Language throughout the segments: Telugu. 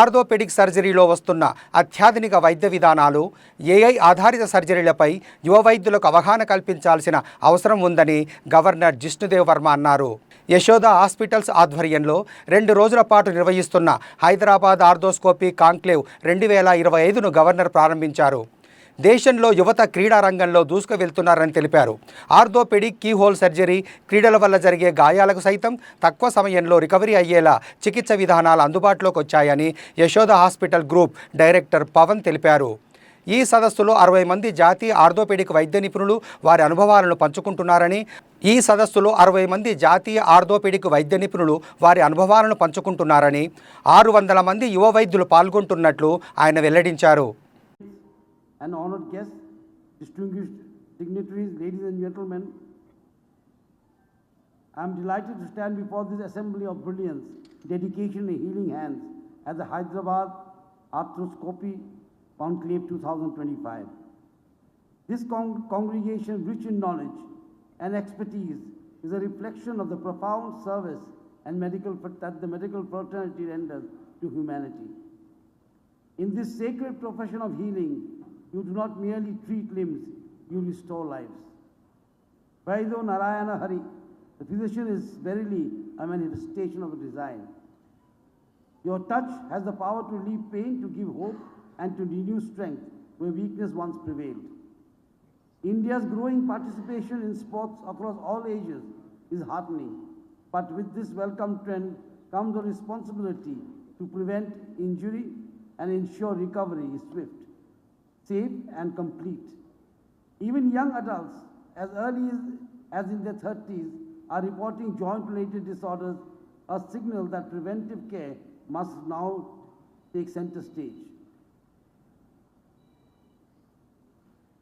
ఆర్థోపెడిక్ సర్జరీలో వస్తున్న అత్యాధునిక వైద్య విధానాలు ఏఐ ఆధారిత సర్జరీలపై యువ వైద్యులకు అవగాహన కల్పించాల్సిన అవసరం ఉందని గవర్నర్ జిష్ణుదేవ్ వర్మ అన్నారు. యశోద హాస్పిటల్స్ ఆధ్వర్యంలో రెండు రోజుల పాటు నిర్వహిస్తున్న హైదరాబాద్ ఆర్థోస్కోపీ కాంక్లేవ్ రెండు వేల ఇరవై ఐదును గవర్నర్ ప్రారంభించారు. దేశంలో యువత క్రీడా రంగంలో దూసుకు వెళ్తున్నారని తెలిపారు. ఆర్థోపెడిక్ కీహోల్ సర్జరీ క్రీడల వల్ల జరిగే గాయాలకు సైతం తక్కువ సమయంలో రికవరీ అయ్యేలా చికిత్స విధానాలు అందుబాటులోకి వచ్చాయని Yashoda hospital group director Pavan తెలిపారు. ఈ సదస్సులో అరవై మంది జాతీయ ఆర్థోపెడిక్ వైద్య నిపుణులు వారి అనుభవాలను పంచుకుంటున్నారని ఈ సదస్సులో అరవై మంది జాతీయ ఆర్థోపెడిక్ వైద్య నిపుణులు వారి అనుభవాలను పంచుకుంటున్నారని ఆరు వందల మంది యువ వైద్యులు పాల్గొంటున్నట్లు ఆయన వెల్లడించారు. And honored guests, distinguished dignitaries, ladies and gentlemen, I am delighted to stand before this assembly of brilliance, dedication, and healing hands at the Hyderabad Arthroscopy Conclave 2025. This con- congregation, rich in knowledge and expertise, is a reflection of the profound service and medical that the medical fraternity renders to humanity. In this sacred profession of healing, you do not merely treat limbs, you restore lives. Vaido Narayana Hari, the physician is verily a manifestation of the design. Your touch has the power to relieve pain, to give hope, and to renew strength where weakness once prevailed. India's growing participation in sports across all ages is heartening, but with this welcome trend comes the responsibility to prevent injury and ensure recovery is swift, safe, and complete. Even young adults, as early as, as in their 30s, are reporting joint related disorders, a signal that preventive care must now take center stage.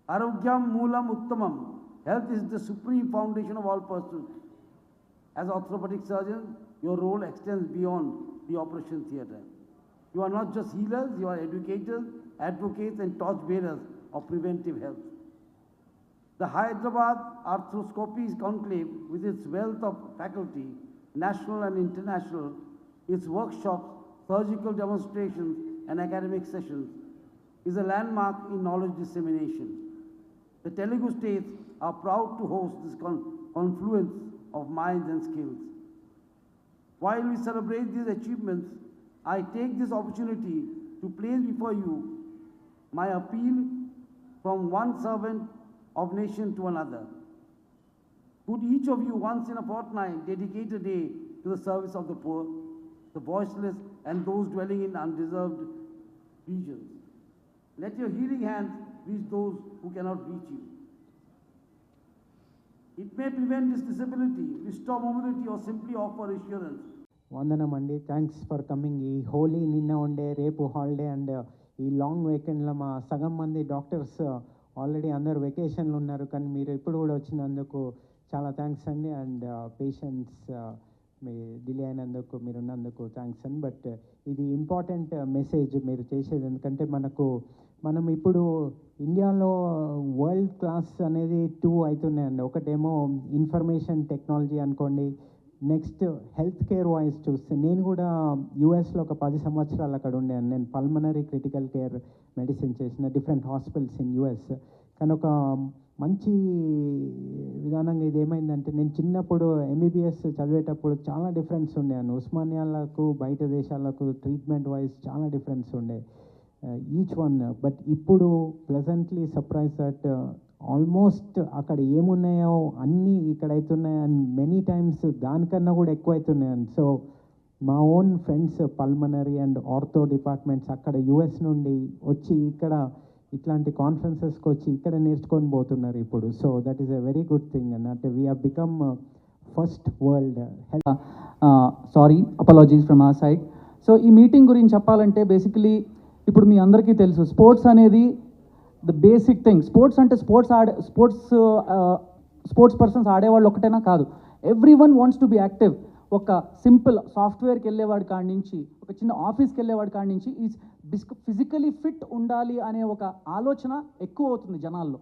Arogyam Moolam Uttamam. Health is the supreme foundation of all pursuits. As orthopedic surgeon, your role extends beyond the operation theatre. You are not just healers, you are educators, advocates, and torchbearers of preventive health. The Hyderabad Arthroscopy Conclave, with its wealth of faculty, national and international, its workshops, surgical demonstrations, and academic sessions, is a landmark in knowledge dissemination. The Telugu states are proud to host this con- confluence of minds and skills. While we celebrate these achievements, I take this opportunity to place before you my appeal from one servant of nation to another. Could each of you once in a fortnight dedicate a day to the service of the poor, the voiceless, and those dwelling in undeserved regions? Let your healing hands reach those who cannot reach you. It may prevent this disability, restore mobility, or simply offer assurance. వందనం అండి థ్యాంక్స్ ఫర్ కమింగ్ ఈ హోలీ నిన్న ఉండే రేపు హాలిడే అండ్ uh, ఈ లాంగ్ వీకెండ్లో మా సగం మంది డాక్టర్స్ ఆల్రెడీ uh, అందరు వెకేషన్లు ఉన్నారు. కానీ మీరు ఇప్పుడు కూడా వచ్చినందుకు చాలా థ్యాంక్స్ అండి. అండ్ పేషెంట్స్ uh, మీ డిలే అయినందుకు మీరు ఉన్నందుకు థ్యాంక్స్ అండి. బట్ ఇది ఇంపార్టెంట్ మెసేజ్ మీరు చేసేది. ఎందుకంటే మనకు మనం ఇప్పుడు ఇండియాలో వరల్డ్ క్లాస్ అనేది టూ అవుతున్నాయండి. ఒకటేమో ఇన్ఫర్మేషన్ టెక్నాలజీ అనుకోండి నెక్స్ట్ హెల్త్ కేర్ వైజ్ చూస్తే నేను కూడా యూఎస్లో ఒక పది సంవత్సరాలు అక్కడ ఉండాను నేను పల్మనరీ క్రిటికల్ కేర్ మెడిసిన్ చేసిన డిఫరెంట్ హాస్పిటల్స్ ఇన్ యూఎస్. కానీ ఒక మంచి విధానంగా ఇది ఏమైందంటే నేను చిన్నప్పుడు ఎంబీబీఎస్ చదివేటప్పుడు చాలా డిఫరెన్స్ ఉండేను ఉస్మానియాలకు బయట దేశాలకు ట్రీట్మెంట్ వైజ్ చాలా డిఫరెన్స్ ఉండే ఈచ్ వన్. బట్ ఇప్పుడు ప్లెజెంట్లీ సర్ప్రైజ్ దట్ ఆల్మోస్ట్ అక్కడ ఏమున్నాయో అన్నీ ఇక్కడ అవుతున్నాయి అండ్ మెనీ టైమ్స్ దానికన్నా కూడా ఎక్కువ అవుతున్నాయి సో మా own friends pulmonary and ortho departments అక్కడ యుఎస్ నుండి వచ్చి ఇక్కడ ఇట్లాంటి కాన్ఫరెన్సెస్కి వచ్చి ఇక్కడ నేర్చుకొని పోతున్నారు ఇప్పుడు. So that is a very good thing and అంటే we become first world health sorry apologies from ఆ సైడ్ సో ఈ మీటింగ్ గురించి చెప్పాలంటే బేసికలీ ఇప్పుడు మీ అందరికీ తెలుసు స్పోర్ట్స్ అనేది ద బేసిక్ థింగ్ స్పోర్ట్స్ అంటే స్పోర్ట్స్ ఆడే స్పోర్ట్స్ స్పోర్ట్స్ పర్సన్స్ ఆడేవాళ్ళు ఒకటేనా కాదు. Every one wants to be active ఒక సింపుల్ సాఫ్ట్వేర్కి వెళ్ళేవాడి కాడి నుంచి ఒక చిన్న ఆఫీస్కి వెళ్ళేవాడి కాడి నుంచి ఈ ఫిజికలీ ఫిట్ ఉండాలి అనే ఒక ఆలోచన ఎక్కువ అవుతుంది జనాల్లో.